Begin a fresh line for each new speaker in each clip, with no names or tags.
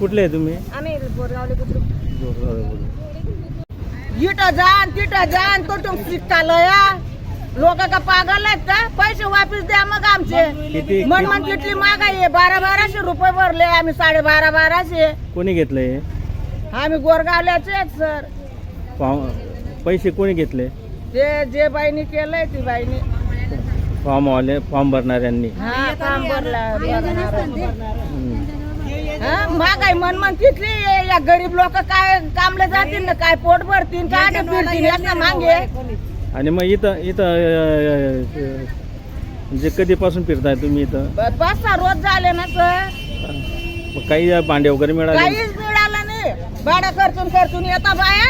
कुठले आहे तुम्ही?
आम्ही बोरगावले कुठे
इथं जा आणि तिथं जा आणि तो तो शिकालया लोक का पागल आहेत का? पैसे वापस द्या मग आमचे.
किती?
मन मन किटली महागाई आहे? बारा बाराशे रुपये भरले आम्ही साडे बारा बाराशे
कोणी घेतले
आम्ही गोरगावल्याचे आहेत सर.
फॉर्म पैसे कोणी घेतले?
ते जे बाईनी केलंय ती बाईनी.
फॉर्म वाले फॉर्म भरणाऱ्यांनी.
हा काम भरला
हम्म.
हा महागाई मन मन आहे. या गरीब लोक काय कामले जातील ना काय पोट भरतील काय फिरतील मागे.
आणि मग इथं इथं म्हणजे कधीपासून फिरताय तुम्ही इथं?
ब- पाच सहा रोज झाले ना सर.
मग काही भांडे वगैरे मिळाले?
काहीच मिळालं नाही. भाडं खर्चून खर्चून येता बाया.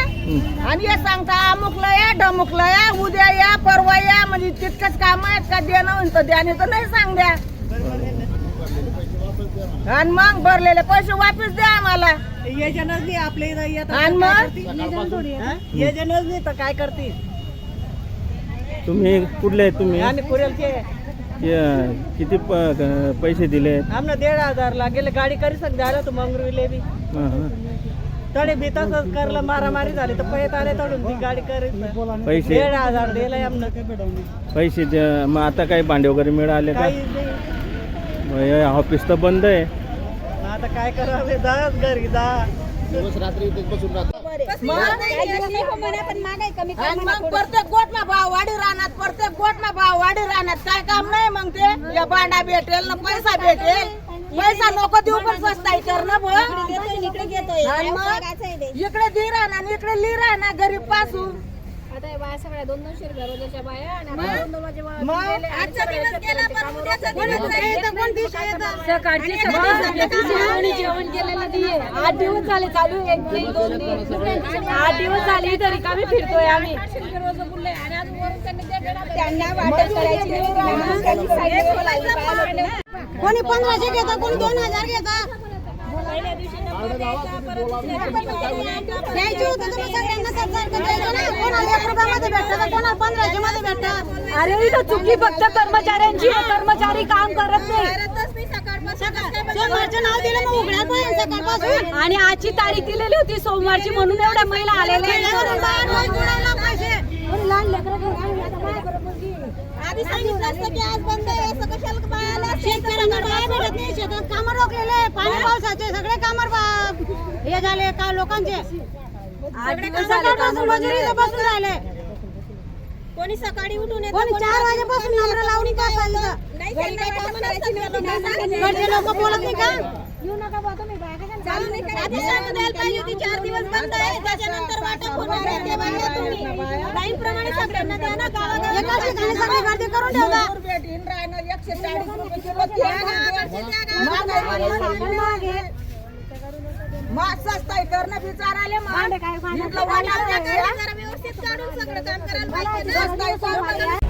आणि हे सांगता अमुकला या ढमुकला या उद्या या परवा या म्हणजे तितकंच काम आहेत का? देणं तर द्याने तर नाही सांग द्या आणि मग भरलेले पैसे वापस द्या आम्हाला.
योजनाच नाही आपल्या इथं
आणि मग?
योजनाच नाही तर काय करते
तुम्ही कुठले आहेत तुम्ही?
आम्ही कुरेलचे
कि- किती प- क- पैसे दिले?
आमना दीड हजार लागेल. गाडी करी सक झालं तर मंगरुले बी.
हं, हं.
तडे बी तसंच करलं मारामारी झाली तर पैसे आले तडून ती गाडी करीत.
पैसे?
दीड हजार दिलाय आमनं
पैसे द्या- मग आता काही भांडे वगैरे मिळाले का?
काहीच नाही.
ऑफिस तर बंद आहे.
आता काय करावे जाच घरी जा.
प्रत्येक भाव वाढी राहणार प्रत्येक गोटमा भाव वाढी राहणार काय काम नाही मग ते? या भांडा भेटेल ना पैसा भेटेल. पैसा नको देऊ पण स्वस्ताई कर ना बुवा. आणि मग इकडे दे राहणार इकडे ली राहणार गरीबपासून.
आता या बाया सगळ्या दोन दोनशे रुपये रोजाच्या बाया आणि आता दोन दोन माझे बाया
मग?
गेले आणि सगळे शेतकऱ्याचे कामं
सकाळची सकाळी जेवण केलेलं नाहीये. आठ दिवस झाले चालू एक दोन दिवस आठ दिवस झाले तरी कमी फिरतोय आम्ही.
आठशे रुपये रोज बोलले आणि अजून वरून त्यांनी ते देणार
त्यांना वाटप करायची
कोणी पंधराशे घेता कोणी दोन हजार घेता. द्यायची होतं तर मग सगळ्यांना सरकारकडे द्यायचं ना. कोणाला एक रुपयामध्ये भेटतं तर कोणाला पंधराशे मध्ये भेटतं.
अरे इथं चुकी फक्त कर्मचाऱ्यांची. आहे. कर्मचारी काम करत नाही.
सोमवारचं नाव दिलं मग उघड्या पाहिजे सकाळपासून?
आणि आजची तारीख दिलेली होती सोमवारची म्हणून एवढ्या महिला आलेल्या
बाहेर
आहेत.
आधी सांगितलं असतं की आज बंद आहे असं कशाला बायाला शेतकऱ्यांना भेटत शेतात कामं रोखलेले. पाणी पावसाचे सगळे कामं बा- हे झाले का लोकांचे? सकाळपासून बसून राहिले.
कोणी सकाळी उठून
कोणी चार वाजेपासून नंबर कडचे लोक बोलत नाही का?
येऊ नका बुवा तुम्ही
चार दिवस बंद आहे. त्याच्यानंतर वाटप होणार आहे. ते बघा तुम्ही. लाईनप्रमाणे सगळ्यांना द्या ना. सगळी गर्दी करून ठेवता
भेटीन राहणार. एकशे चाळीस रुपये किलो. मग स्वस्ताई करणं बिचाराले मग. इथलं वाढणार नाही का?
जरा व्यवस्थित काढून सगळं काम करायला पाहिजे